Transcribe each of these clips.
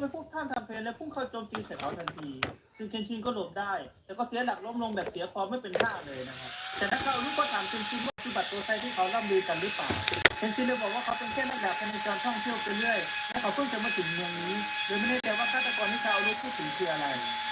ไม่พูดพร่ำทำเพลงและพุ่งเข้าโจมตีใส่เขาทันที ซึ่งเคนชินก็หลบได้ แต่ก็เสียหลักล้มลงแบบเสียฟอร์มไม่เป็นท่าเลยนะครับ แต่นักข่าวรู้ก็ถามเคนชินว่าคือบัตรตัวไซที่เขาล่ำลือกันหรือเปล่า เคนชินเลยบอกว่าเขาเป็นแค่นักดาบพนจรท่องเที่ยวไปเรื่อย และเขาเพิ่งจะมาถึงเมืองนี้โดยไม่แน่ใจว่าฆาตกรที่เขารู้พูดถึงคืออะไร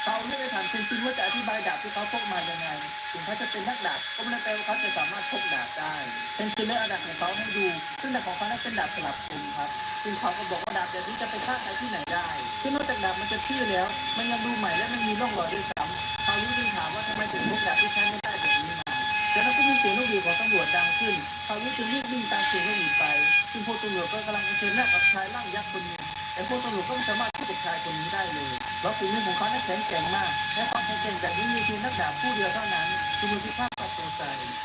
เขาเลยไปถามเคนชินว่าจะอธิบายดาบที่เขาพกมายังไง ถึงเขาจะเป็นนักดาบก็ไม่ได้แปลว่าเขาจะสามารถพกดาบได้เคนชินเลยเอาดาบของเขาให้ดู ซึ่งดาบของเขานั้นเป็นดาบสลับคมครับ ซึ่งเขาก็บอกว่าดาบแบบนี้จะไปฆ่าใครที่ไหนได้ซึ่งนอกจากดาบมันจะชื่อแล้ว มันยังดูใหม่และไม่มีร่องรอยด้วยซ้ำเขารู้จึงถามว่าทำไมถึงพกดาบที่ใช้ไม่ได้แบบนี้มาจากนั้นก็มีเสียงลูกหวีของตำรวจดังขึ้นเขารู้จึงรีบวิ่งตามเสียงลูกหวีไป ซึ่งพวกตำรวจก็กำลังเผชิญหน้ากับชายร่างยักษ์คนหนึ่งแต่พวกตำรวจก็ไม่สามารถช่วยชายคนนี้ได้เลยเพราะฝีมือของเขานั้นแข็งแกร่งมากและความแข็งแกร่งแบบนี้มีเพียงนักดาบผู้เดียวเท่านั้นคือมือพิฆาตตัดตัวใจ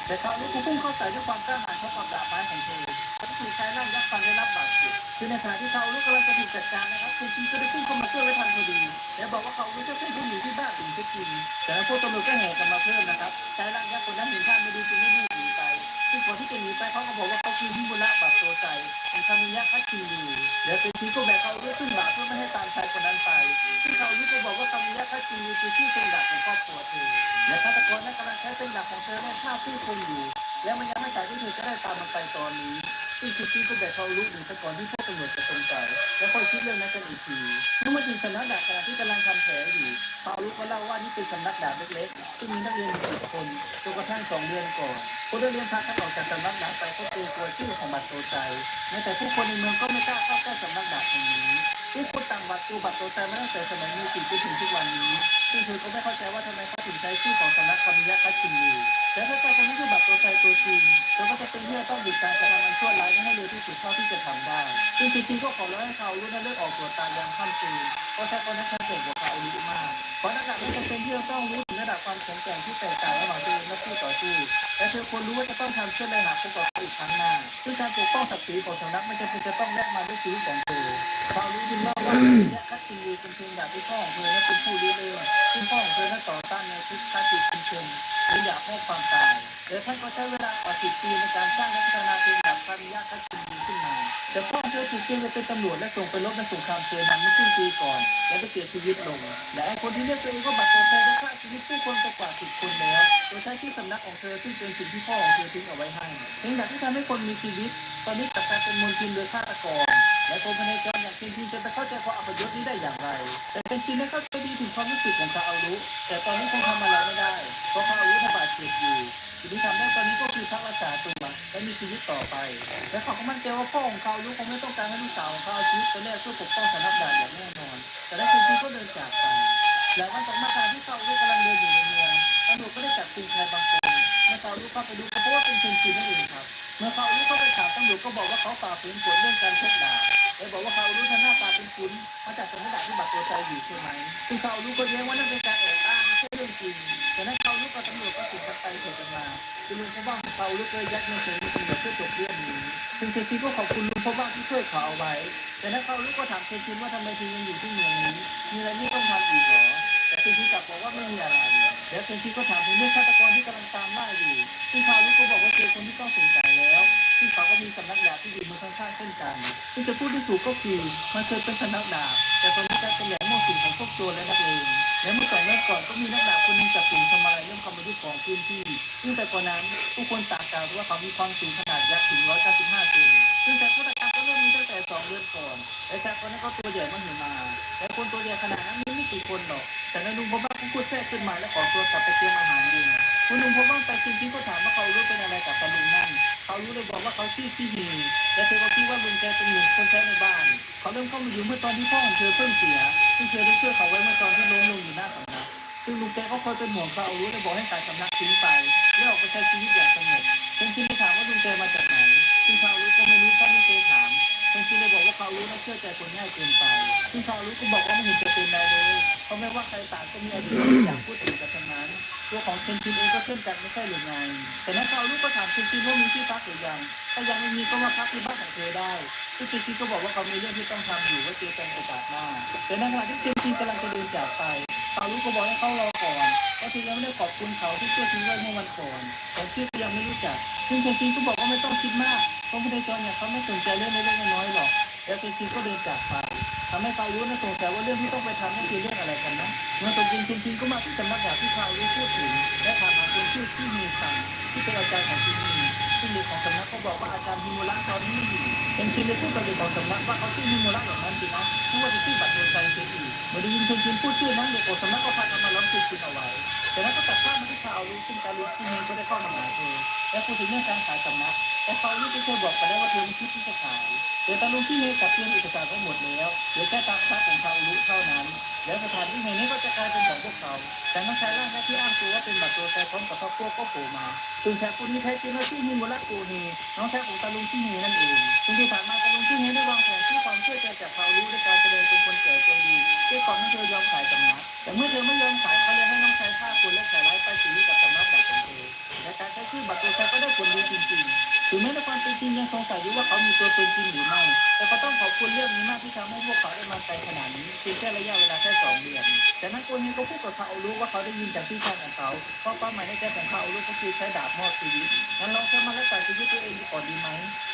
แต่เขาลูกพุ่งเข้าใส่ด้วยความกล้าหาญเพราะกับดาบไม้ของเธอทั้งสี่ชายร่างยักษ์ฟันได้รับบาดเจ็บ คือในขณะที่เขาลูกกำลังจะถูกจัดการนะครับคุณจีก็ได้พุ่งเข้ามาช่วยไว้ทันพอดี และบอกว่าเขาลูกจะเป็นผู้หญิงที่บ้านถึงจะกินแต่พวกตำรวจก็แห่กันมาเพิ่มนะครับชายร่างยักษ์คนนั้นเห็นท่าไม่ดีจึงไม่รีบหนีไปซึ่งก่อนที่จะหนีไปเขาก็บอกว่าเขาคือฮิมุระบัตโตใจของคามิยะคัตชิรูแล้วเป็นทีก็แบกเขาเลื่อขึ้นบ่าเพื่อไม่ให้ตามชายคนนั้นไป ซึ่งเขายุก็บอกว่าคามิยะคัตชิรูคือชื่อเป็นดาบของครอบครัวเธอและฆาตกรนั้นกำลังใช้เป็นดาบของเธอไล่ฆ่าผู้คนอยู่ และมันยังไม่สายที่เธอจะได้ตามมันไปตอนนี้ ซึ่งคิดทีก็แบกเขาลุกหนีไปก่อนที่พวกตำรวจจะตรงใจแล้วค่อยคิดเรื่องนั้นกันอีกทีเมื่อมาถึงสำนักดาบขณะที่กำลังทำแผลอยู่เขาลุกก็เล่าว่านี่เป็นสำนักดาบเล็กๆซึ่งมีนักเรียนอยู่สิบคนจนกระทั่งสองเดือนก่อนคนเรียนพากันออกจากสำนักดาบไปเพรงกลัวชื่อของบัตรโตใจแม้แต่ผู้คนในเมืองก็ไม่กล้าเข้าใกล้สำนักดาบแห่งนี้ ซึ่คนต่างบัตรตัวบัตรโตใจมาตั้งแต่สมัยมีสี่จนถึงทุกวันนี้ซึ่งเธอก็ไม่เข้าใจว่าทำไมเขาถึงใช้ชื่อของสำนักคามิยะคัตชินอยู่และถ้าใครคนนี้คือบัตรโตใจตัวจริงเธอก็จะเป็นที่จะต้องหยุดการกระทำอันชั่วร้ายไม่ให้เร็วที่สุดเท่าที่จะทำได้ ซึ่งจริงๆก็ขอร้องให้เขารู้นะเลิกออกตัวตายามค่ำคืนเพราะแค่คนนั้นฉันเก่งกว่าเขาอายุมากเพราะนักดาบไม่จำเป็นที่จะต้องรู้ถึงระดับความแข็งแกร่งที่แตกต่างระหว่างตัวเองและผู้ต่อสู้และเธอควรรู้ว่าจะต้องทำเช่นไรหากพบกับเขาอีกครั้งหน้า ซึ่งการปกป้องศักดิ์ศรีของสำนักไม่จำเป็นจะต้องแลกมาด้วยชีวิตของเธอเขารู้จึงเล่าว่าเนี่ยคัตชินยูเป็นเพียงดาบที่พ่อของเธอและเป็นผู้รู้เรื่องซึ่งพ่อของเธอนั้นต่อต้านแนวคิดคาติคินเชนหรืออยากให้ความตายและท่านก็ใช้เวลากว่าสิบปีในการสร้างและพัฒนาเป็นดาบคามิยะคัตตินยูขึ้นมา แต่พ่อเธอถูกเกณฑ์ไปเป็นตำรวจและส่งไปรบในสงครามเซนันเมื่อครึ่งปีก่อน และได้เสียชีวิตลงและไอ้คนที่เรียกตัวเองว่าบัตรตัวแทนได้ฆ่าชีวิตผู้คนไปกว่าสิบคนแล้วโดยใช้ที่สำนักของเธอซึ่งเป็นสิ่งที่พ่อของเธอทิ้งเอาไว้ให้เพียงแต่ที่ทำให้คนมีชีวิต ตอนนี้กลับกลายเป็นมลทินโดยฆาตกรและคนภายในจอมอย่างเคนชินจะไปเข้าใจความอัปยศนี้ได้อย่างไร แต่เคนชินนั้นเข้าใจดีถึงความรู้สึกของคาอารุแต่ตอนนี้คงทำอะไรไม่ได้ เพราะคาอารุทบาดเจ็บอยู่ สิ่งที่ทำได้ตอนนี้ก็คือพักรักษาตัวและมีชีวิตต่อไป และเขาก็มั่นใจว่าพ่อของเขาลูกคงไม่ต้องการให้ลูกสาวของเขาเอาชีวิตไปแลกเพื่อปกป้องสำนักดาบอย่างแน่นอน แต่แล้วคุณก็เดินจากไปหลังวันต่อมาการที่เขาลูกกำลังเดินอยู่ในเมืองตำรวจก็ได้จับกุมใครบางคนเมื่อเขาลูกเข้าไปดูก็พบว่าเป็นคุณจีนนั่นเองครับ เมื่อเขาลูกเข้าไปถามตำรวจก็บอกว่าเขาฝ่าฝืนกฎเรื่องการพกดาบและบอกว่าเขาลูกทำหน้าตาเป็นคุ้นมาจากสำนักดาบที่บัตรตัวใจอยู่ใช่ไหมซึ่งเขาลูกก็แย้งว่านั่นเป็นการแอบอ้างไม่ใช่เรื่องจริงแต่นั้นเขา ตำรวจก็สืบกันไปสืบกันมาคุณลุงพบว่าเขาลูกเลยยัดเงินเฉยๆเพื่อจบเรื่องนี้ซึ่งเคทีก็ขอบคุณลุงพบว่าที่ช่วยเขาเอาไว้ แต่ถ้าเขาลูกก็ถามเคทีว่าทำไมทียังอยู่ที่เมืองนี้มีอะไรที่ต้องทำอีกเหรอแต่เคทีกลับบอกว่าไม่มีอะไรแล้วเคทีก็ถามถึงเรื่องฆาตกรที่กำลังตามล่าอยู่ซึ่งเขาลูกก็บอกว่าเจอคนที่ต้องสงสัยแล้วซึ่งเขาก็มีสำนักดาบที่อยู่มือข้างๆเช่นกันซึ่งจะพูดที่ถูกก็คือมันเคยเป็นสำนักดาบแต่ตอนนี้กลายเป็นแหล่ วสุมของพวกโจรและนักเลงและเมื่อสองเดือนก่อนก็มีนักดาบคนหนึ่งจับกลุ่มทำลายเรื่องความประพฤติของพื้นที่ซึ่งแต่ก่อนนั้นผู้คนต่างกล่าวว่าเขามีความสูงขนาดยักษ์ถึง 195เซนซึ่งแต่ฆาตกรรมก็เริ่มมีตั้งแต่สองเดือนก่อนและชายคนนั้นก็ตัวใหญ่มากมาและคนตัวใหญ่ขนาดนั้นมีไม่กี่คนหรอก แต่นายลุงพบว่าผู้พูดแทรกขึ้นมาและขอตัวกลับไปเตรียมอาหารเย็นคุณลุงพบว่าไปจริงๆก็ถามว่าเขารู้เป็นอะไรกับตาลุงนั่นเขารู้เลยบอกว่าเขาชื่อที่ฮีและเธอก็คิดว่าลุงแกเป็นหนึ่งคนใช้ในบ้าน เขาเริ่มเข้ามาอยู่เมื่อตอนที่พ่อของเธอเพิ่งเสียซึ่งเธอได้ช่วยเขาไว้เมื่อตอนที่ล้มลงอยู่หน้าสำนักซึ่งลุงแกก็คอยเป็นห่วงเขารู้เลยบอกให้ขายสำนักทิ้งไปและออกไปใช้ชีวิตอย่างสงบเพิ่งคิดไปถามว่าลุงแกมาจากไหนซึ่งเขารู้ก็ไม่รู้เขาไม่เคยถามเพิ่งคิดเลยบอกว่าเขารู้และเชื่อใจคนง่ายเกินไปซึ่งเขารู้ก็บอกว่าไม่เห็นจะเป็นอะไรเลยเพราะไม่ว่าใครต่างก็มีอดีตที่อยากพูดถึงกันทั้งนั้นตัวของเคนชินเองก็เช่นกันไม่ใช่หรือไงแต่นักข่าวลูกก็ถามเคนชินว่ามีที่พักหรือยังถ้ายังไม่มีก็มาพักที่บ้าน เธอได้ซึ่งเคนชินก็บอกว่าเขามีเรื่องที่ต้องทำอยู่ว่าเจอกันโอกาสหน้าแต่ในขณะที่เคนชินกำลังจะเดินจากไปข่าวลูกก็บอกให้เขารอก่อนเพราะเธอยังไม่ได้ขอบคุณเขาที่ช่วยทิ้งไว้เมื่อวันก่อนแต่ชื่ยังไม่รู้จักซึ่งเคนชินก็บอกว่าไม่ต้องคิดมากเพราะผู้ใดจรเนี่ยเขาไม่สนใจเรื่องเล็กๆน้อยๆหรอกแล้วเคนชินก็เดินจากไปทำให้เขารู้นสงสัยว่าเรื่องที่ต้องไปทำนั่นคือเรื่องอะไรกันนะเมื่อตนจริงจริงๆก็มาที่สำนักดาบที่เขารู้พูดถึงและถามหาคนชื่อที่มีสังที่เป็นอาจารย์ของที่นี่ซึ่งเด็กของสำนัก บอกว่าอาจารย์ฮิโมระตอนนี้อยู่เป็นคินเลยพูดกับเด็กขอสำนักว่าเขาชื่อฮิโมระอย่างนั้นจริงนะไม่ว่าจะชื่อบัตรโดนใจเสียอีกเมื่อได้ยินเชนชินพูดชื่อนั้นเด็กขอสำนักก็พากันมาล้อมเชนชินเอาไว้แต่นั้นก็ตัดภาพมาที่ชาวรู้ซึ่งการรู้ที่นี้ก็ได้เข้ามาหาเธอและพูดถึงเรื่องการขายสำนักแต่เขารู้ที่เธอบอกไปแล้วว่าเธอไม่คิดที่จะขาย เดี๋ยวตาลุงที่เฮกับเตรียมเอกสารไว้หมดแล้วเดี๋ยวแค่ตามทรัพย์ของชาวอุรุเท่านั้น แล้วสถานที่แห่งนี้ก็จะกลายเป็นของพวกเขา แต่นักชายร่างที่อ้างตัวว่าเป็นบัตรตัวแทนพร้อมกับครอบครัวก็โผล่มาซึ่งแท้ผู้นี้แท้จริงแล้วชื่อฮิมุระกูเฮน้องแท้ของตาลุงที่เฮนั่นเองซึ่งที่ผ่านมาตาลุงที่เฮได้วางแผนที่ความเชื่อใจจากชาวอุรุในการแสดงเป็นคนแก่ใจดีเพื่อความให้เธอยอมขายสำนักแต่เมื่อเธอไม่ยอมขายเขาเลยให้น้องชายฆ่าคนและใส่ร้ายไปสีกับสำนักดาบของเธอและการใช้ชื่อบัตรตัวแทนก็ได้ผลดีจริงๆ ถึงแม้ในความเป็นจริงยังสงสัยอยู่ว่าเขามีตัวตนจริงหรือไม่ แต่ก็ต้องขอบคุณเรื่องนี้มากที่ทำให้พวกเขาได้มาไกลขนาดนี้เพียงแค่ระยะเวลาแค่สองเดือน แต่นั้นโกเฮงก็พูดกับคาโอรุว่าเขาได้ยินจากพี่ชายของเขาเพราะเป้าหมายในใจของคาโอรุก็คือใช้ดาบมอบชีวิตงั้นลองใช้มันและตัดชีวิตตัวเองก่อนดีไหม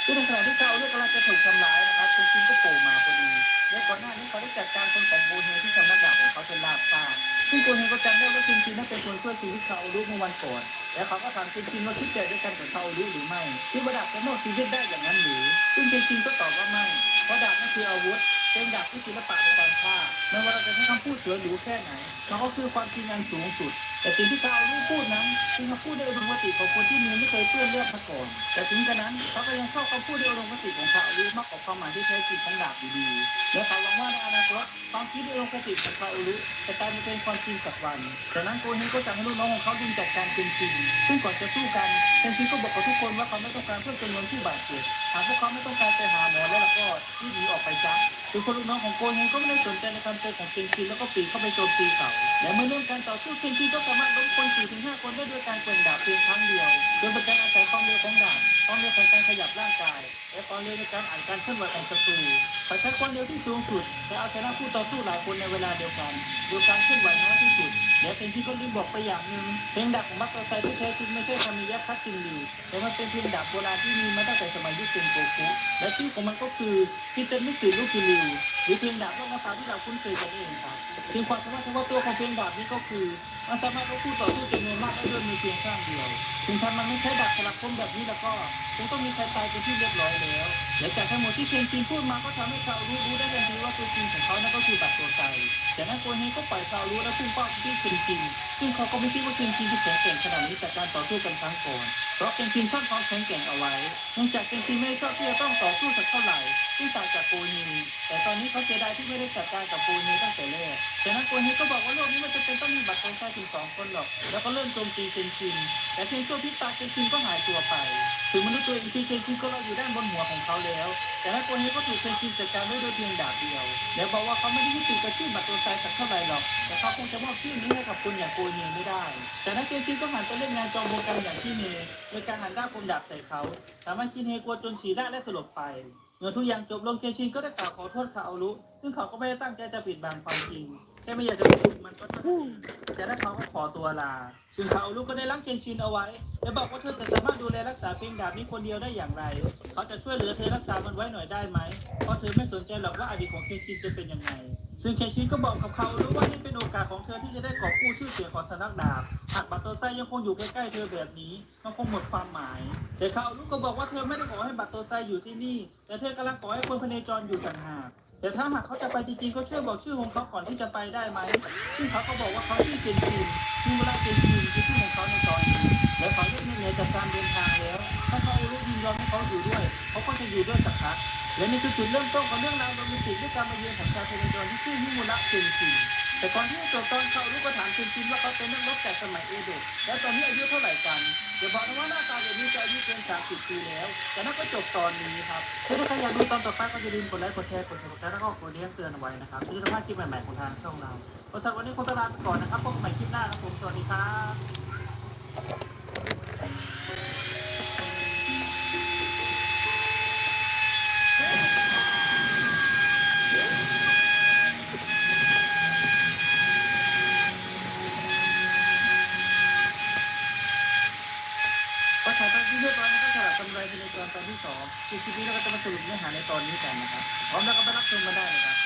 ซึ่ในขณะที่คาโอรุกำลังจะถูกทำร้ายนะครับจริงก็โผล่มาพอดีและก่อนหน้านี้เขาได้จัดการคนของโกเฮงที่สำนักดาบของเขาจนลาบคาซึ่งโกเฮก็จำได้ว่าจริงๆนั่นเป็นคนช่วยชีวิตคาโอรุเมื่อวันก่อนแล้วเขาก็ถามจริงๆว่าคิดใจด้วยกันกับเขารู้หรือไม่ที่ว่าดาบจะมอบชีวิตได้อย่างนั้นหรือซึ่งจริงๆก็ตอบว่าไม่เพราะดาบนั่นคืออาวุธเป็นดาบที่ศิลปะในการฆ่าไม่ว่าเราจะใช้คำพูดสวยหรูแค่ไหนมันก็คือความจริงอันสูงสุด แต่สิ่งที่เขาเอารู้พูดนั้นคือคำพูดในอุดมคติของคนที่มีไม่เคยเพื่อนเลือกมาก่อน แต่ถึงกระนั้นเขาก็ยังชอบคำพูดในอุดมคติของเขาอารู้มากกว่าความหมายที่แท้จริงของดาบอยู่ดีและเขาหวังว่าในอนาคตความคิดในอุดมคติของเขาอารู้จะกลายมาเป็นความจริงสักวันจากนั้นโกเฮงก็สั่งให้ลูกน้องของเขาดึงจัดการเป็นจริงซึ่งก่อนจะสู้กันเซนซิก็บอกกับทุกคนว่าเขาไม่ต้องการเพื่อจำนวนผู้บาดเจ็บหากพวกเขาไม่ต้องการไปหาหมอแล้วก็รีบหนีออกไปจ้ะคือคนลูกน้องของโกเฮงก็ไม่ได้สนใจในการเตือนของเซนจิแล้วก็ปีเข้าไปโจมตีเขาและเมื่อเรื่องการต่อสู้เซนจิก็สามารถล้มคน4ถึง5คนได้ด้วยการเปล่งดาบเพียงครั้งเดียวโดยเป็นการอาศัยความเร็วของดาบความเร็วของการขยับร่างกาย และความเร็วในการอ่านการเคลื่อนไหวของศัตรูเขาใช้ความเร็วที่สูงสุดและเอาชนะผู้ต่อสู้หลายคนในเวลาเดียวกัน โดยการเคลื่อนไหวน้อยที่สุด และเซนจิก็ลืมบอกไปอย่างหนึ่งเพลงดาบของมัตโตไซที่แท้จริงไม่ใช่คามิยะคัตจินริวแต่มันเป็นเพียงดาบโบราณที่มีมาตั้งแต่สมัยยุคเซนโกคุและชื่อของมันก็คือคิเตมิสึรุกิริวหรือเพลงดาบนอกภาษาที่เราคุ้นเคยกันเองครับเพียงความสามารถเฉพาะตัวของเพลงดาบนี้ก็คือมันสามารถเอาคู่ต่อสู้จำนวนมากได้ด้วยมือเพียงข้างเดียวถึงทำมันไม่ใช้ดาบสลับคมแบบนี้แล้วก็คงต้องมีใครตายเป็นที่เรียบร้อยแล้ว และจากทั้งหมดที่เพียงจินพูดมาก็ทำให้ชาวรู้รู้ได้ทันทีว่าตัวจริงของเขานั้นก็คือบัตรตัวใจจากนั้นโกเฮก็ปล่อยชาวรู้และพุ่งเป้าไปที่เคนจินซึ่งเขาก็ไม่คิดว่าเคนจินจะแข็งแกร่งขนาดนี้จากการต่อสู้กันครั้งก่อนเพราะเคนจินซ่อนความแข็งแกร่งเอาไว้เนื่องจากเคนจินไม่ชอบที่จะต้องต่อสู้สักเท่าไหร่ที่ต่างจากโกเฮ แต่ตอนนี้เขาเสียดายที่ไม่ได้จัดการกับโกเฮตั้งแต่แรกจากนั้นโกเฮก็บอกว่าโลกนี้มันจะเป็นต้องมีบัตรคนใช้ถึงสองคนหรอก แล้วก็เริ่มโจมตีเซนชิน แต่เพียงชั่วพริบตาเซนชินก็หายตัวไป ถึงมนุษย์ตัวอีกทีเซนชินก็รออยู่ด้านบนหัวของเขาแล้ว แต่นั้นโกเฮก็ถูกเซนชินจัดการด้วยโดยเพียงดาบเดียวแล้วบอกว่าเขาไม่ได้ยึดติดกับชื่อบัตรตัวใช้สักเท่าไหร่หรอก แต่เขาคงจะมอบชื่อนี้ให้กับคนอย่างโกเฮไม่ได้ แต่นั้นเซนชินก็หันไปเล่นงานจอมโบกันอย่างที่เนโดยการหันด้ามคมดาบใส่เขาทำให้ชินเฮกลัวจนฉี่ได้และสลบไป เมื่อทุกอย่างจบลงเคนชินก็ได้กล่าวขอโทษคาอารุซึ่งเขาก็ไม่ได้ตั้งใจจะปิดบังความจริง แค่ไม่อยากจะพูดมันก็เท่านั้นเองแต่นั้นเขาก็ขอตัวลา ซึ่งคาอารุก็ได้ล้างเคนชินเอาไว้ และบอกว่าเธอจะสามารถดูแลรักษาเพลงดาบนี้คนเดียวได้อย่างไร เขาจะช่วยเหลือเธอรักษามันไว้หน่อยได้ไหม เพราะเธอไม่สนใจหรอกว่าอดีตของเคนชินจะเป็นยังไง ซึ่งเคชินก็บอกกับเขารู้ว่านี่เป็นโอกาสของเธอที่จะได้กอบกู้ชื่อเสียงของสนักดาบ หากบัตโตไซยังคงอยู่ใกล้ๆเธอแบบนี้มันคงหมดความหมาย แต่เขาลูกก็บอกว่าเธอไม่ได้ขอให้บัตโตไซอยู่ที่นี่ แต่เธอกำลังขอให้คนพเนจรอยู่ต่างหาก แต่ถ้าหากเขาจะไปจริงๆก็ช่วยบอกชื่อของเขาก่อนที่จะไปได้ไหม ซึ่งเขาก็บอกว่าเขาชื่อเจนจินชื่อเวลาเจนจินคือชื่อของเขาในตอนนี้ และเขาเลือกเหนือจากการเดินทางแล้ว ถ้าเขารู้ยินยอมให้เขาอยู่ด้วยเขาก็จะอยู่ด้วยสักพักและนี่คือจุดเริ่มต้นของเรื่องราวโรแมนติกด้วยการมาเยือนของชาวพเนจรที่ชื่อฮิมุระเจนจินแต่ก่อนที่จะจบตอนเขาลูกก็ถามจริงๆว่าเขาเป็นนักรบจากสมัยเอโดะแล้วตอนนี้อายุเท่าไหร่กันเดี๋ยวบอกนะว่าหน้าตาแบบนี้จะอายุเกิน30ปีแล้ว แต่นั่นก็จบตอนนี้ครับถ้าใครอยากดูตอนต่อไปก็อย่าลืมกดไลค์กดแชร์กดติดตามแล้วก็กดเลี้ยงเตือนเอาไว้นะครับที่จะพลาดคลิปใหม่ๆของทางช่องเราสำหรับวันนี้คงต้องลาไปก่อนนะครับพบกันใหม่คลิปหน้าครับผมสวัสดีครับ ก็ถ่ายตอนที่เรียบ ร้อยนะครับสำหรับกำไรในตอนตอนที่สองคือคลิปนี้เราก็จะมาสรุปเนื้อหาในตอนนี้กันนะครับ พร้อมแล้วก็ไปรับชมกันได้เลยครับ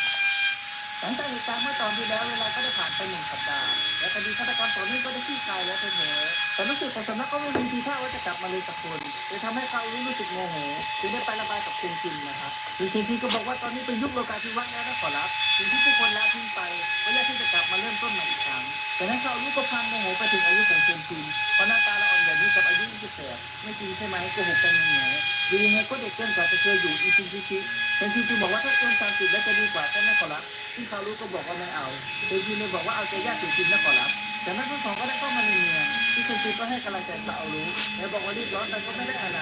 หลังจากเหตุการณ์เมื่อตอนที่แล้วเวลาก็ได้ผ่านไปหนึ่งสัปดาห์และคดีฆาตกรต่อเนื่องก็ได้คลี่คลายแล้วเถอะ แต่รู้สึกของสำนักก็ไม่มีทีท่าว่าจะกลับมาเลยสักคนเลยทำให้เขารู้สึกโมโหจึงได้ไประบายกับเคนจินนะครับซึ่งเคนจินก็บอกว่าตอนนี้เป็นยุคโลกาภิวัตน์แล้วนะขอรับสิ่งที่ทุกคนละทิ้งไปก็อยากที่จะกลับมาเริ่มต้นใหม่อีกครั้งแต่นั้นเขารู้ก็พังโมโหไปถึงอายุของเคนจินเพราะหน้าตาละอ่อนแบบนี้กับอายุ28ไม่จริงใช่ไหมโกหกกันย่างนี้ดูยังไงก็เด็กเกินกว่าจะเคยอยู่อีซินชิชิเคนจินจึงบอกว่าถ้าเกิน30แล้วจะดีกว่าใช่ไหมขอรับที่เขารู้ก็บอกว่าไม่เอาเซจินเลยบอกว่าเอาใจยากจริงๆนะขอรับ จากนั้นทั้งสองก็ได้เข้ามาในเมืองที่เซจินก็ให้กำลังใจเขารู้แล้วบอกว่ารีบร้อนแต่ก็ไม่ได้อะไร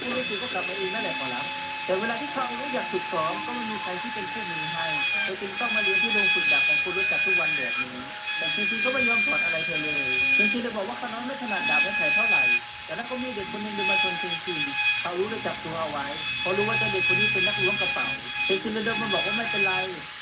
ผู้รู้สึกก็กลับมาเองนั่นแหละขอรับแต่เวลาที่เขารู้อยากฝึกซ้อมก็ไม่มีใครที่เป็นผู้มือให้เธอจึงต้องมาเรียนที่โรงฝึกดาบของคนรู้จักทุกวันแบบนี้ แต่จริงๆก็ไม่ยอมสอนอะไรเธอเลยจริงๆเลยบอกว่าเขาน้องไม่ถนัดดาบและแผลเท่าไหร่ แต่แล้วก็มีเด็กคนหนึ่งเดินมาชนจริงๆเขารู้เลยจับตัวเอาไว้เพรารู้ว่าเจ้าเด็กคนนี้เป็นนักล้วงกระเป๋า คือคุณเลยเดินมาบอกว่าไม่เป็นไร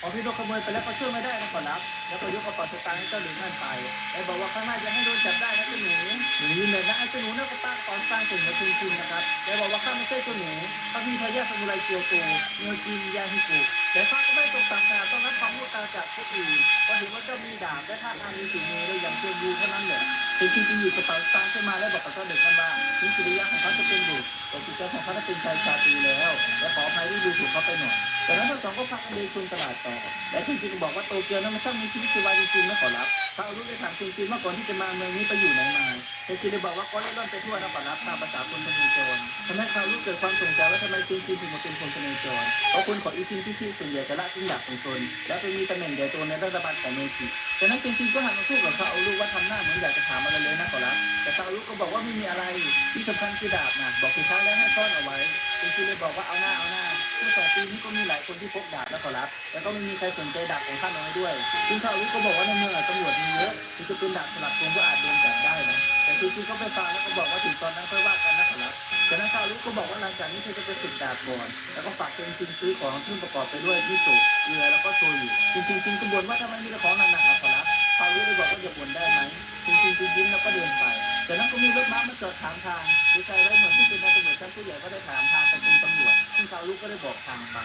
พอพี่โดนขโมยไปแล้วก็ช่วยไม่ได้นะขอรับ แล้วก็ยกกระเป๋าสตางค์ให้เจ้าหนูนั่นไปไอ้บอกว่าข้างหน้าจะให้โดนจับได้นะเจ้าหนูหนูยืนเลยนะไอ้เจ้าหนูน่าก็ตั้งก่อนสร้างเก่งมาจริงๆนะครับไอ้บอกว่าข้าไม่ใช่เจ้าหนูข้ามีพญาสมุไรเกียวโตเงยกินยาฮิกุแต่ข้าก็ไม่ตกต่ำขนาดต้องรับความเมตตาจากผู้อื่นเพราะเห็นว่าเจ้ามีดาบและท่าทางมีฝีมือได้อย่างเชื่อดูเท่านั้นแหละจริงๆอยู่กระเป๋าตางค์ขึ้นมาแล้วบอกกับเจ้าเด็กนั่นว่าถึงสุริยะของเขาจะเป็นบุตรแต่จิตใจของเขาจะเป็นชายชาตรีแล้วและขออภัยที่ดูถูกเขาไปหน่อยจากนั้นทั้งสองก็พากันเดินชนตลาดต่อและคุณจริงบอกว่าโตเกียวนั้นมันช่างมีชีวิตชีวาจริงๆนะขอรับถ้าเอารู้ได้ถามจริงๆเมื่อก่อนที่จะมาเมืองนี้ไปอยู่ไหนมาแต่จริงๆเลยบอกว่าก็เล่ร่อนไปทั่วนะขอรับตามภาษาคนพเนจรทำให้เขารู้เกิดความสงสัยว่าทำไมคุณจริงถึงมาเป็นคนพเนจรเพราะคนของอีซินที่ชื่อส่วนใหญ่จะละทิ้งดาบของตนและไปมีตำแหน่งใหญ่โตในรัฐบาลของเมจิจากนั้นจริงๆก็หันมาพูดกับเขาเอารู้ว่าทำหน้าเหมือนอยากจะถามอะไรเลยนะขอรับแต่เขารู้ก็บอกว่าไม่มีอะไร ที่สำคัญคือดาบนะบอกกี่ครั้งแล้วให้ซ่อนเอาไว้จริงๆเลยบอกว่าเอาหน้าเอาหน้าเมื่อสองปีนี้ก็มีหลายคนที่พกดาบและขอรับแต่ก็ไม่มีใครสนใจดาบของข้าน้อยด้วยซึ่งข้ารู้ก็บอกว่าในเมืองอตำรวจมีเยอะที่จะเป็นดาบสลับตรงก็อาจโดนจับได้นะแต่จริงๆก็ไปฟังแล้วก็บอกว่าถึงตอนนั้นค่อยว่ากันนะ ขอรับจากนั้นข้ารู้ก็บอกว่าหลังจากนี้เธอจะไปฝึกดาบก่อน แล้วก็ฝากเป็นจริงซื้อของที่ประกอบไปด้วยที่สุเรือแล้วก็โชยุจริงๆจริงก็บ่นว่าทำไมมีแต่ของหนักๆอะขอรับข้ารู้เลยบอกว่าอย่าบ่นได้ไหมจริงๆจริงแล้วก็เดินไป จากนั้นก็มีรถม้ามาจอดถามทางดูใจไว้เหมือนที่เป็นนายตำรวจชั้นผู้ใหญ่ก็ได้ถามทางไปเป็นตำรวจซึ่งชาวลูกก็ได้บอกทางไป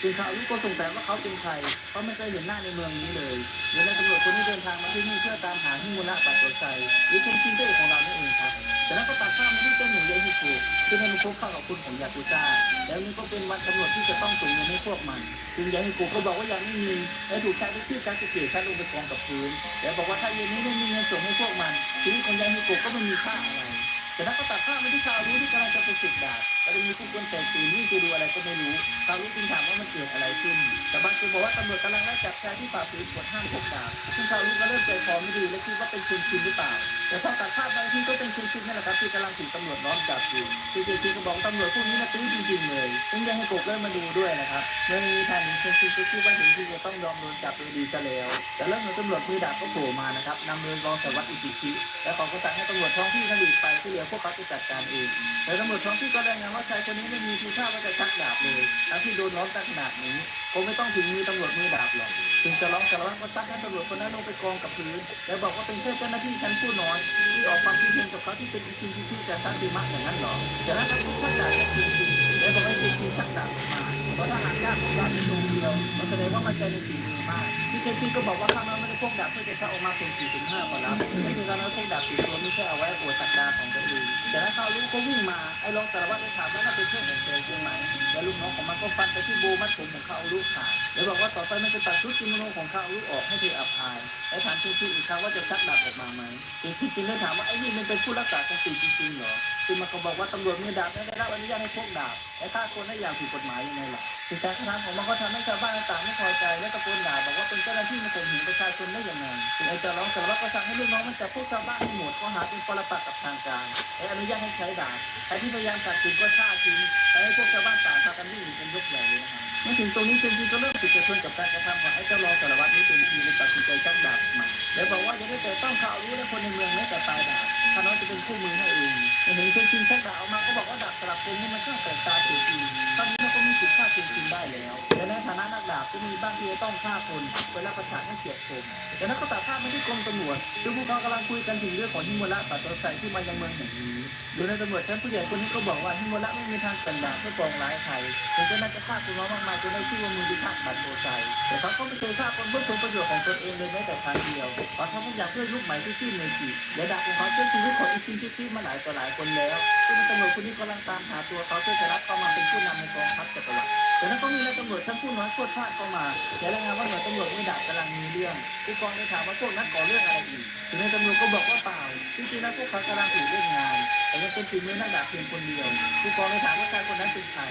ซึ่งชาวลูกก็สงสัยว่าเขาเป็นใครเพราะไม่เคยเห็นหน้าในเมืองนี้เลยเดี๋ยวนายตำรวจคนนี้เดินทางมาที่นี่เพื่อตามหาฮิมุระบัตโตไซหรือเคนชินเต้ของเรานั่นเองครับจากนั้นก็ตัดข้ามมาที่เจ้าหนูยาฮิคุซึ่งให้มันพบเข้ากับคุณของยากุซ่าแล้วนี่ก็เป็นวันกำหนดที่จะต้องส่งเงินให้พวกมันซึ่งยาฮิคุก็บอกว่ายังไม่มีและถูกชายที่ชื่อการเกตชัดลงไปกองกับพื้นแล้วบอกว่าถ้าเย็นนี้ไม่มีเงินส่งให้พวกมันชีวิตของยาฮิคุก็ไม่มีค่า อะกนั้นก็ตัดข้ามไปที่ชาวรู้ที่กำลังจะไปฝึกดาบแล้วมีผู้คนแตกตื่นนี่คือดูอะไรก็ไม่รู้ชาวรู้จึงถามว่ามันเกิดอะไรขึ้น แต่บางคนบอกว่าตำรวจกำลังไล่จับชายที่ฝ่าฝืนกฎห้ามพกดาบซึ่งชาวรู้ก็เริ่มใจคอไม่ดีและคิดว่าเป็นคุณชินหรือเปล่า แต่พอตัดภาพไปที่ก็เป็นคุณชินนั่นแหละครับที่กำลังถูกตำรวจล้อมจับอยู่คือคุณชินก็บอกตำรวจพวกนี้นะตื้อจริงๆเลยซึ่งยังให้กกเริ่มมาดูด้วยนะครับเมื่อมีท่านคุณชินก็คิดว่าถึงที่จะต้องยอมโดนจับโดยดีซะแล้ว แต่แล้วเมื่อตำรวจมือดาบก็โผล่มานะครับนำเรือรองสารวัตรอิจิชิและเขาก็สั่งให้ตำรวจท้องที่นั้นหลีไปที่เหลือพวกเขาจะจัดการเองแต่ตำรวจท้องที่ก็รายงานว่าชายคนนี้ไม่มีทีท่าว่าจะชักดาบเลยทั้งที่โดนล้อมตั้งขนาดนี้คงไม่ต้องถึงมือตำรวจมือดาบหรอกจึงจะร้องสารวัตรก็ซักให้ตำรวจคนนั้นลงไปกองกับพื้นแล้วบอกว่าเป็นแค่เจ้าหน้าที่ชั้นผู้น้อยที่ออกความคิดเห็นกับเขาที่เป็นอีคินที่ที่จะสร้างดีมากอย่างนั้นหรอจากนั้นก็พูดชักดาบจากจริงๆแล้วบอกให้จริงๆชักดาบออกมาเพราะถ้าหากญาติของญาติเป็นดวงเดียวมันแสดงว่ามันใจในฝีมื อมากที่เจนซี่ก็บอกว่าข้างนั้นไม่ได้พกดาบเพื่อจะชักออกมาเป็นสี่ถึงห้าก่อนแล้วไม่ถึงการนั้นพกดาบติดตัวไม่ใช่เอาไว้อวดสักดาของตัวเองแต่ถ้าเขารู้ก็วิ่งมาไอ้รองสารวัตรได้ถามว่าน่าเป็นเพื่อนของเซลจริงไหมแล้วลูกน้องของมันก็ฟันไปที่โบมัดผมของเขาลูกขาดแล้วบอกว่าต่อไปมันจะตัดชุดกิโมโนของเขาลูกออกให้เธออับอายและถามเจนซี่อีกครั้งว่าจะชักดาบออกมาไหมเจนซี่จึงได้ถามว่าไอ้นี่มันเป็นผู้รักษาสติจริงๆเหรอซึ่งมันก็บอกว่าตำรวจมีดาบและได้รับอนุญาตให้พกดาบและฆ่าคนได้อย่างถูกกฎหมายยังไงล่ะ สิ่งการกระทำของมันก็ทำให้ชาวบ้านต่างไม่พอใจและตะโกนด่าบอกว่าเป็นเจ้าหน้าที่มาข่มเหงประชาชนได้ยังไงซึ่งไอ้เจ้าร้องสารวัตรก็สั่งให้ลูกน้องมันจับพวกชาวบ้านให้หมดข้อหาเป็นปรปักษ์กับทางการและอนุญาตให้ใช้ด่าบใครที่พยายามจับกลุ่มก็ฆ่าทิ้งไปให้พวกชาวบ้านต่างพากันวิ่งหนีกันยกใหญ่เลยนะครับเมื่อถึงตรงนี้เซนจีก็เริ่มติดกระทนกับการกระทำของไอ้เจ้ารองสารวัตรนี้เป็นทีเลยตัดสินใจชักดาบออกมาแล้วบอกว่าอย่าได้แต่ต้องข่าวรู้และคนในเมืองแม้แต่ตายดาบข้าน้อยจะเป็นคู่มือให้เองเห็นเซนจีชักดาบออกมาก็บอกว่าดาบสลับคมนี่มันช่างแปลกตาเสียจริงตอนนี้ ก็มีสิทธิ์ฆ่าเซนจีได้แล้ว และในฐานะนักดาบก็มีบ้างที่จะต้องฆ่าคนเวลาประชาให้เกลียดชมจากนั้นก็ตัดภาพมาที่กรมตำรวจดูพวกเขากำลังคุยกันถึงเรื่องของฮิโมระปัตโตไซที่มายังเมืองแห่งนี้โดยในตำรวจชั้นผู้ใหญ่คนนี้ก็บอกว่าฮิโมระไม่มีทางกันดาเพื่อปองร้ายใครแต่ก็น่าจะฆ่าคนน้องมากมายจนได้ชื่อว่ามือพิทักษ์ปัตโตไซแต่เขาก็ไม่เคยฆ่าคนเพื่อผลประโยชน์ของตนเองเลยแม้แต่ครั้งเดียวเขาทำทุกอย่างเพื่อยุคใหม่ที่ชื่อเมจิและดาบของเขาช่วยชีวิตของอิชินที่ชื่อมาหลายต่อหลายคนแล้วซึ่งตำรวจคนนี้กำลังตามหาตัวเขาเพื่อจะรับเขามาเป็นผู้นำในกองทัพจักรวรรดิแต่นั้นก็มีนายตำรวจชั้นผู้น้อยโคตรพลาดเข้ามาแต่รายงานว่าหน่วยตำรวจไม่ดับกำลังมีเรื่องผู้กองได้ถามว่าพวกนั้นก่อเรื่องอะไรอีกถึงนายตำรวจก็บอกว่าเปล่าจริงๆแล้วพวกเขากำลังถูกเล่นงงาน แต่ยังเป็นฝีมือนักดาบเพียงคนเดียวผู้กองได้ถามว่าชายคนนั้นเป็นใคร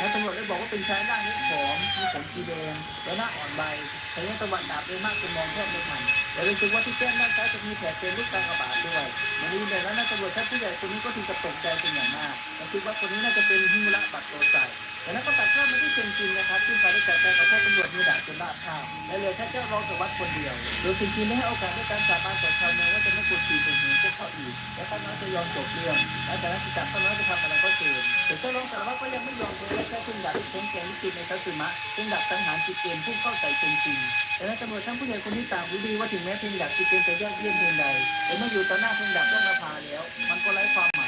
นายตำรวจได้บอกว่าเป็นชายร่างเล็กผอมมีผมสีแดงและหน้าอ่อนใบแต่ยังตะวันดาบเร็วมากจนมองแทบไม่ทันแต่รู้สึกว่าที่แก้มด้านซ้ายจะมีแผลเป็นลูกตากระบาดด้วยมันนี้เลยแล้วนายตำรวจชั้นผู้ใหญ่คนนี้ก็ถึงกับตกใจเป็นอย่างมากและคิดว่าคนนี้น่าจะเป็นฮิมุระบัตโตไซ แต่นั้นก็ตัดภาพมาที่เซนจินนะครับซึ่งเขาได้จัดการกับพวกตำรวจมือดาบจนลาดข้าวและเลือแค่เจ้ารองสารวัตรคนเดียว โดยเซนจินได้ให้โอกาสด้วยการสาบานต่อชาวเมืองว่าจะไม่กดขี่ข่มเหงพวกเขาอีก และเขาน้อยจะยอมจบเรื่องและจากนั้นจะจับเขาน้อยไปทำอะไรก็เจอแต่เจ้ารองสารวัตรก็ยังไม่ยอมเลยและแค่ซึ่งดาบที่แข็งแกร่งที่สุดในทัศมะซึ่งดาบสังหารจิตเกมพุ่งเข้าใส่เซนจินแต่นั้นตำรวจทั้งผู้ใหญ่คนนี้ต่างรู้ดีว่าถึงแม้เพียงดาบจิตเกมจะยอดเยี่ยมเพียงใดแต่เมื่ออยู่ต่อหน้าเพียงดาบต้องมาพาแล้ว มันก็ไร้ความหมาย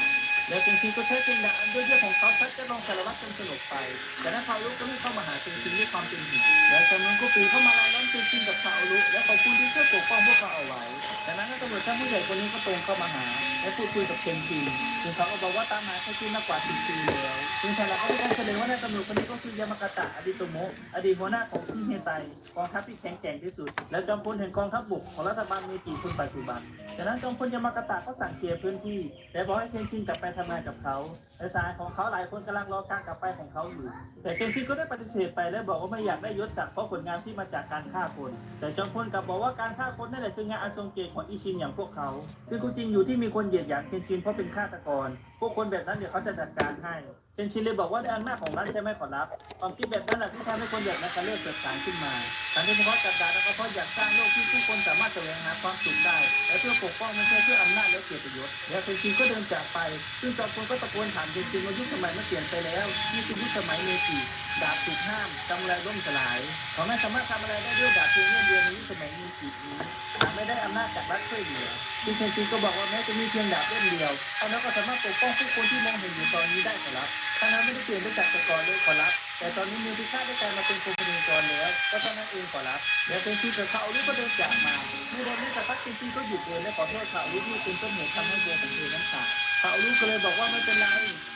แล้วจริงๆก็ใช้เพียงดาบอันยเยี่องของเขาซัดจะลองสารวัตรจนสลบไป แต่นักข่ารุก็ไม่เข้ามาหาจริงๆด้วยความเป็นห่วงแล้วจำนวนก็ปีเข้ามาไล่ล้อมจริงๆกับพารุและขอบคุณที่ช่วยปกป้องพวกเขาเอาไว้ดังนั้นตำรวจชั้นผู้ใหญ่คนนี้ก็ตรงเข้ามาหา และพูดคุยกับเซนชินซึ่งเขาก็บอกว่าตามหาเซนชินมากกว่า 10 ปีแล้ว ซึ่งทางเราก็ได้แสดงว่านายตำรวจคนนี้ก็คือยามากาตะอดิโตโมะอดีตหัวหน้าของชิเฮไตกองทัพที่แข็งแกร่งที่สุด และจอมพลแห่งกองทัพบกของรัฐบาลเมจิคนปัจจุบันจากนั้นจอมพลยามากาตะก็สั่งเคลียร์พื้นที่แต่บอกให้เคนชินกลับไปทำงานกับเขาและสายของเขาหลายคนกำลังรอการกลับไปของเขาอยู่ แต่เคนชินก็ได้ปฏิเสธไปและบอกว่าไม่อยากได้ยศศักดิ์เพราะผลงานที่มาจากการฆ่าคน แต่จอมพลกลับบอกว่าการฆ่าคนนั่นแหละคืองานอันทรงเกียรติของอิชินอย่างพวกเขา ซึ่งก็จริงอยู่ที่มีคนเหยียดหยามเคนชินเพราะเป็นฆาตกร พวกคนแบบนั้นเดี๋ยวเขาจะจัดการให้ เคนชินเลยบอกว่าในอำนาจของรัฐใช่ไหมขอรับ ความคิดแบบนั้นแหละที่ทำให้คนอยากนักการเลือกเกิดสารขึ้นมาการที่เฉพาะจัดการแล้วก็เพราะอยากสร้างโลกที่ผู้คนสามารถแสวงหาความสุขได้ และเพื่อปกป้องไม่ใช่เพื่ออำนาจและเกียรติยศ แล้วเคนชินก็เดินจากไป ซึ่งจอมพลก็ตะโกนถามเคนชินว่ายุคสมัยมันเปลี่ยนไปแล้วนี่คือยุคสมัยเมจิ ดาบถูกห้ามจำอะไรล่มสลายเขาไม่สามารถทำอะไรได้ด้วยดาบเพียงเล่มเดียวในยุคสมัยเมจินี้หากไม่ได้อำนาจจากรัฐช่วยเหลือซึ่งเคนชินก็บอกว่าแม้จะมีเพียงดาบเล่มเดียวเขาแล้วก็สามารถปกป้องผู้คนที่มองเห็นอยู่ตอนนี้ได้ขอรับท่านนั้นไม่ได้เปลี่ยนไปจากแต่ก่อนเลยขอรับแต่ตอนนี้มือพิฆาตได้กลายมาเป็นโคมพนิจรแล้วก็เท่านั้นเองขอรับแล้วเป็นที่กับเขาหรือก็เดินจากมา เมื่อเดินได้สักพักจริงๆก็หยุดเดินและขอโทษเขาหรือที่เป็นต้นเหตุทำให้เดินของเธอนั้นขาดเขารู้ก็เลยบอกว่าไม่เป็นไร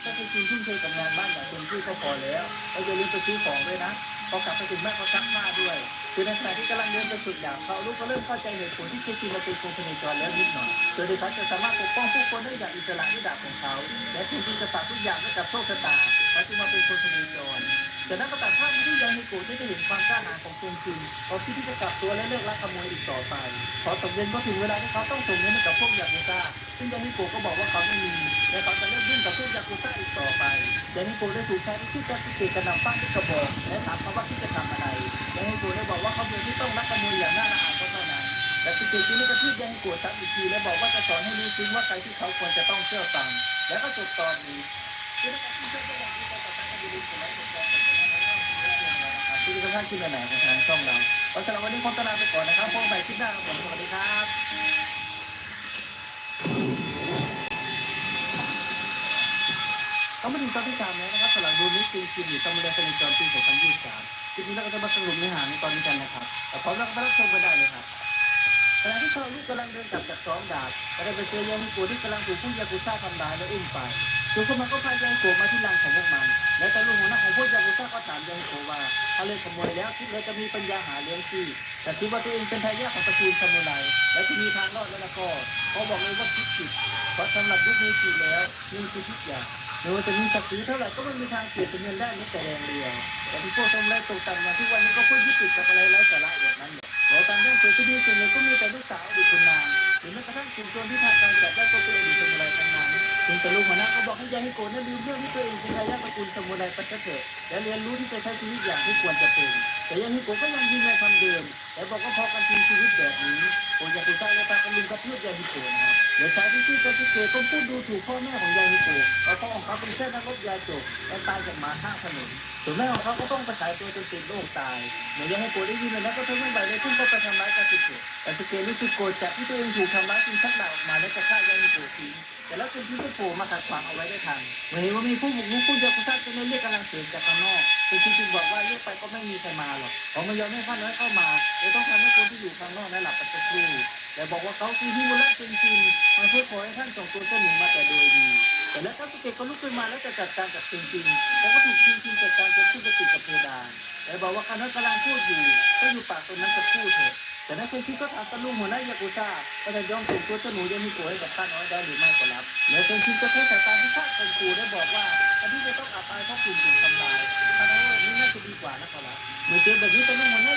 ถ้าจริงทุ่มเทกับงานบ้านอย่างเต็มที่ก็พอแล้วแล้วอย่าลืมไปซื้อของด้วยนะพอกลับไปถึงบ้านก็ซักผ้าด้วยคือในขณะที่กำลังเดินไปสุดดาบเขารู้ก็เริ่มเข้าใจเหตุผลที่จริงมาเป็นโคมพนิจรแล้วนิดหน่อยโดยที่เขาจะสามารถปกป้องผู้คนได้อย่างอิสระด้วยดาบของเขา และจริงจะฝากทุกอย่างไว้กับโชคชะตาเขาจึงมาเป็นคนพเนจร จากนั้นก็ตัดภาพมาที่ยังฮิโกะที่จะเห็นความกล้าหาญของเคนชินเขาคิดที่จะกลับตัวและเลิกลักขโมยอีกต่อไปพอตกเย็นก็ถึงเวลาที่เขาต้องส่งเงินให้กับพวกยากุซ่าซึ่งยังฮิโกะก็บอกว่าเขาไม่มีและเขาจะเลิกยุ่งกับพวกยากุซ่าอีกต่อไปยังฮิโกะได้ถูกใช้ที่จะพิเศษกระนำฟาดที่กระบอกและถามเขาว่าที่จะทำอะไรยังฮิโกะได้บอกว่าเขาเพียงที่ต้องลักขโมยอย่างน่าละอายก็เท่านั้นแต่สุเกะจินี่กระทืบยังโกะซ้ำอีกทีและบอกว่าจะสอนให้รู้ซึ้งว่าใครที่เขาควรจะต้องเชื่อฟัง แล้วก็จบตอนนี้ ที่ทุกท่านคิดแบบไหนของทางช่องเราก็สำหรับวันนี้คงตลาไปก่อนนะครับพบกันใหม่คลิปหน้าครับผมสวัสดีครับก็มาถึงตอนที่สามแล้วนะครับสำหรับดูนิสตีคิมหรือตำรวจสนิทจอมปีสองพันยี่สิบสามคลิปนี้เราก็จะมาสรุปเนื้อหาในตอนนี้กันนะครับแต่พร้อมแล้วก็มารับชมกันได้เลยครับขณะที่ชาวลูกกำลังเดินกลับจากซ้อมดาบก็ได้ไปเจอยาฮิโกะที่กำลังถูกผู้ยากุซ่าทำร้ายและอุ้มไป ตัวคนมันก็พายาฮิโกมาที่รังของพวกมัน และแต่ลุงหัวหน้าของพวกยากุซ่าก็ถามยาฮิโกว่าถ้าเลิกขโมยแล้วคิดเลยจะมีปัญญาหาเลี้ยงชีพแต่คิดว่าตัวเองเป็นทายาทของตระกูลซามูไรและจะมีทางรอดแล้วละก็เขาบอกเลยว่าคิดผิดเพราะสำหรับยุคนี้จีแล้วนี่คือทุกอย่างไม่ว่าจะมีศักดิ์ศรีเท่าไหร่ก็ไม่มีทางเปลี่ยนเป็นเงินได้แม้แต่แรงเดียวแต่ที่พวกทำไรตกต่ำอย่าทุกวันนี้ก็เพื่อยึดติดกับอะไรไร้สาระอย่างนั้นแหละแล้วตามเรื่องเสียชีวิตส่วนใหญ่ก็มีแต่ลูกสาวอดีตคุณนางหรือแม้กระทั่งกลุ่มโจรที่ทำการจับได้ตัวเองอยู่สมุไรทั้งนั้น ถึงแต่ลุงหัวหน้าก็บอกให้ยาฮิโกนั้นลืมเรื่องที่ตัวเองเป็นทายาทตระกูลสมุไรปซะเถอะและเรียนรู้ที่จะใช้ชีวิตอย่างที่ควรจะเป็นแต่ยาฮิโกะก็ยังยืนในคำเดิมและบอกว่าพอกันทีชีวิตแบบนี้โอยากุซ่าเลยตากันลุมกระทืบยาฮิโกะนะครับเดี๋ยวชายที่ชื่อกันที่เกะก็พูดดูถูกพ่อแม่ของยายฮิโกะว่าพ่อของเขาเป็นแค่นักรบยาจกและตายจากหมาข้างถนนส่วนแม่ของเขาก็ต้องไปขายตัวจนติดโรคตายเมื่อยายฮิโกะได้ยินแล้วก็ทนไม่ไหวเลยขึ้นก็ไปทำร้ายกาสึเกะกาสึเกะรู้สึกโกรธจากที่ตัวเองถูกทำร้ายจึงชักดาบออกมาและจะฆ่ายาฮิโกะทิ้งแต่แล้วเป็นที่ก็โผล่มาขัดขวางเอาไว้ได้ทันเมื่อนว่ามีผู้บุกรุกผู้ยากุซ่าจะเรียกกำลังเสริมจากข้างนอกเป็นที่จึงบอกว่าเรียกไปก็ไม่มีใครมาหรอกเขาไม่ยอมให้ข้าน้อยเข้ามาเลยต้องทำให้คนที่อยู่ข้างนอกนั้นหลับไปสักครู่แต่บอกว่าเขาคือฮิวและจริงๆมันเพื่อขอให้ท่านส่งตัวเจ้าหนูมาแต่โดยดี แต่แล้วคาสเกะก็ลุกขึ้นมาแล้วจะจัดการกับจริงๆเขาก็ถูกจริงๆจัดการจนขึ้นไปติดกับเพดานแต่บอกว่าข้าน้อยกำลังพูดอยู่ก็อยู่ปากตรงนั้นจะพูดเถอะ แต่นักเรียนที่ก็ถามตะลุงหัวหน้ายากุซ่าว่าจะยอมส่งตัวเจ้าหนูยังมีโกะให้กับข้าน้อยได้หรือไม่ก็รับแล้วเซนชินก็แค่สายตาที่ข้าคนครูได้บอกว่าอันที่จะต้องอับอายเพราะกลุ่มถูกทำลายข้าน้อยนี่น่าจะดีกว่านะขอรับเมื่อเจอแบบนี้ตะลุงหัวหน้า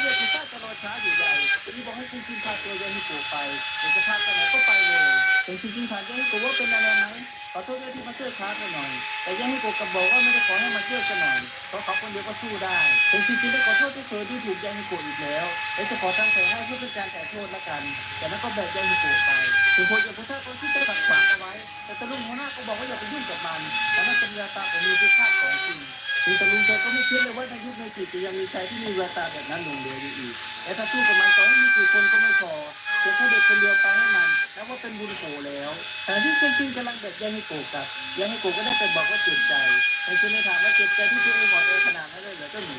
ช้าอยู่ใหญ่ที่บอกให้เซนชินพาตัวยามิโกะไปเดี๋ยวจะพาไปไหนก็ไปเลยเซนชินจึงถามยามิโกะว่าเป็นอะไรไหมขอโทษด้วยที่มาเช่วยช้าไปหน่อย แต่ยามิโกกับบอกว่าไม่ได้ขอให้มาเช่วยกันหน่อย เพราะเขาคนเดียวก็สู้ได้เซนชินจึงได้ขอโทษที่เธอที่ถูกยามิโกอีกแล้วและจะขอตั้งใจให้เพื่อเป็นการไถ่โทษละกัน แต่นั้นก็แบกยาฮิโกไปถึงคนอย่างพุทธะคนที่จะขัดขวางเอาไว้ แต่ตะลุงหัวหน้าก็บอกว่าอย่าไปยุ่งกับมันแต่นั่นเป็นเวลาตาของมือที่ฆ่าของจริงถึงตะลุงแกก็ไม่คิดเลยว่าในยุคในจิตจะยังมีชายที่มีแววตาแบบนั้นหลงเหลืออยู่อีก แต่ถ้าสู้กับมันต่อให้มีกี่คนก็ไม่พอเพียงแค่เด็กคนเดียวไปให้มันนับว่าเป็นบุญโผแล้วแต่ที่เซนจินกำลังแบกยาฮิโกะกับยาฮิโกะก็ได้แต่บอกว่าเจ็บใจแต่จินเลยถามว่าเจ็บใจที่ตัวเองอ่อนแอขนาดนั้นเลยเหรอเจ้าหนู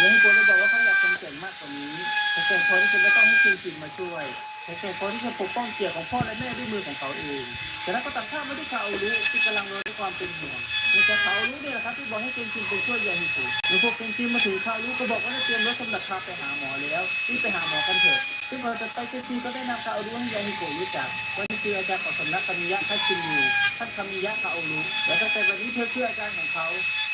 ยาฮิโกะเลยบอกว่าเขาอยากเป็นเก่งมากกว่านี้แต่เก่งพอที่จะไม่ต้องให้จริงๆมาช่วย แต่เก่งพอที่จะปกป้องเกียรติของพ่อและแม่ด้วยมือของเขาเองแต่แล้วก็ตัดข้ามมาที่คาโอรุที่กำลังรอด้วยความเป็นห่วงมีแต่คาโอรุเนี่ยแหละครับที่บอกให้เก่งจริงไปช่วยยาฮิโกะเมื่อพวกเก่งจริงมาถึงคาโอรุก็บอกว่าได้เตรียมรถสำหรับพาไปหาหมอแล้วรีบไปหาหมอกันเถอะ ซึ่งเราจะไปเก่งจริงก็ได้นำคาโอรุให้ยาฮิโกะรู้จักว่านี่คืออาจารย์ของสำนักคามิยะคัตชินยูท่านคามิยะคาโอรุและตั้งแต่วันนี้เธอคืออาจารย์ของเขา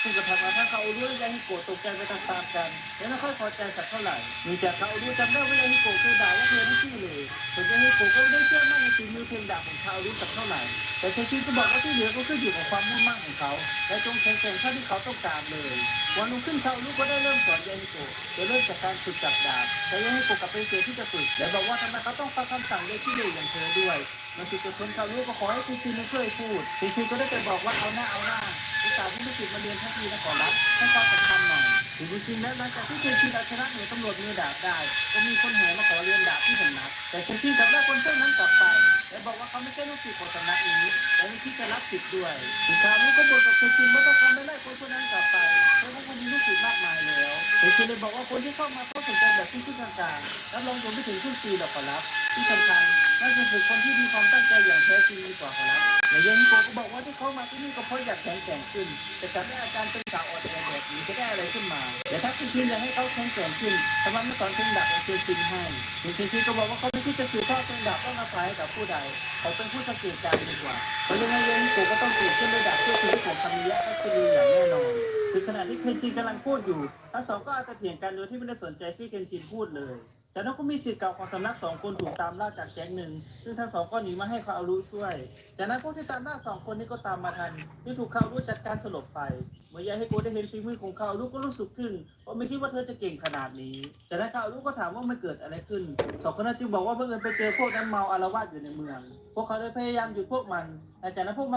ซึ่งกระทำมาทั้งคาโอรุและยาฮิโกะตกใจไปตามๆกัน และไม่ค่อยพอใจสักเท่าไหร่มีจากคาโอรุจำได้ว่ายาฮิโกะเคยด่าว่าเธอทั้งที่เลยส่วนยาฮิโกะก็ไม่ได้เชื่อมั่นในฝีมือเพลงดาบของคาโอรุสักเท่าไหร่ แต่เทคินก็บอกว่าที่เหลือก็ขึ้นอยู่กับความมุ่งมั่นของเขา และจงแข็งแกร่งเท่าที่เขาต้องการเลย วันรุ่งขึ้นคาโอรุก็ได้เริ่มสอนยาฮิโกะโดยเริ่มจากการฝึกจับดาบแต่ยาฮิโกะกลับเป็นเกที่จะฝึกและบอกว่าทำไมเขาต้องฟังคำสั่งเลยที่เลยอย่างเธอด้วย มันจุดจุดชนคาโอรุก็ขอให้คุณซีไม่ช่วยพูดคุณซีก็ได้แต่บอกว่าเอาหน้าเอาหน้าอุตส่าห์ที่ไม่ติดมาเรียนทันทีนะขอรับให้ความสำคัญหน่อยถึงจริงๆแล้วหลังจากที่เชนชีเอาชนะหน่วยตำรวจมือดาบได้ ก็มีคนแห่มาขอเรียนดาบที่สำนัก แต่เชนชีกลับได้คนเจ้านั้นกลับไปและบอกว่าเขาไม่ใช่ลูกศิษย์ของสำนักนี้และไม่คิดจะรับศิษย์ด้วยถึงคราวนี้ก็บอกกับเชนชีว่าต้องการไม่ไล่คนพวกนั้นกลับไปเพราะพวกคนมีลูกศิษย์มากมายแล้วเชนชีเลยบอกว่าคนที่เข้ามาต้องสนใจแบบที่ที่กลางๆรับรองจนไม่ถึงครึ่งปีหรอกขอรับที่สำคัญ น่าจะฝึกคนที่มีความตั้งใจอย่างแท้จริงดีกว่าขอรับนายยาฮิโกก็บอกว่าที่เขามาที่นี่ก็เพราะอยากแข็งแกร่งขึ้น แต่กลับได้อาการเป็นสาวอ่อนแอแบบนี้จะได้อะไรขึ้นมาแต่ถ้าคุณชินอยากให้เขาแข็งแกร่งขึ้นทำไมไม่สอนเพลงดาบของเชนชินให้คุณชินชินก็บอกว่าเขาไม่คิดจะสืบทอดเพลงดาบต้องมาขายให้กับผู้ใด เขาเป็นผู้สังเกตการณ์ดีกว่าเพราะยังไงยาฮิโกก็ต้องเปลี่ยนขึ้นด้วยดาบเพื่อชีวิตของคามิยะคัตสึริอย่างแน่นอนถึงขณะที่เคนชินกำลังพูดอยู่ทั้งสองก็อาจจะเถียงกันโดยที่ไม่ได้สนใจที่เคนชินพูดเลย จากนั้นก็มีศิษย์เก่าของสำนักสองคนถูกตามล่าจากแก๊งหนึ่ง ซึ่งทั้งสองก็หนีมาให้คาอารุช่วย จากนั้นพวกที่ตามล่าสองคนนี้ก็ตามมาทันที่ถูกคาอารุจัดการสลบไป เมื่อยายให้โกได้เห็นฝีมือของคาอารุก็รู้สึกทึ่งเพราะไม่คิดว่าเธอจะเก่งขนาดนี้ จากนั้นคาอารุก็ถามว่ามันเกิดอะไรขึ้นสองคนนั้นจึงบอกว่าเพื่อนไปเจอพวกนั้นเมาอารวาสอยู่ในเมือง พวกเขาได้พยายามหยุดพวกมันแต่จากนั้นพวกมัน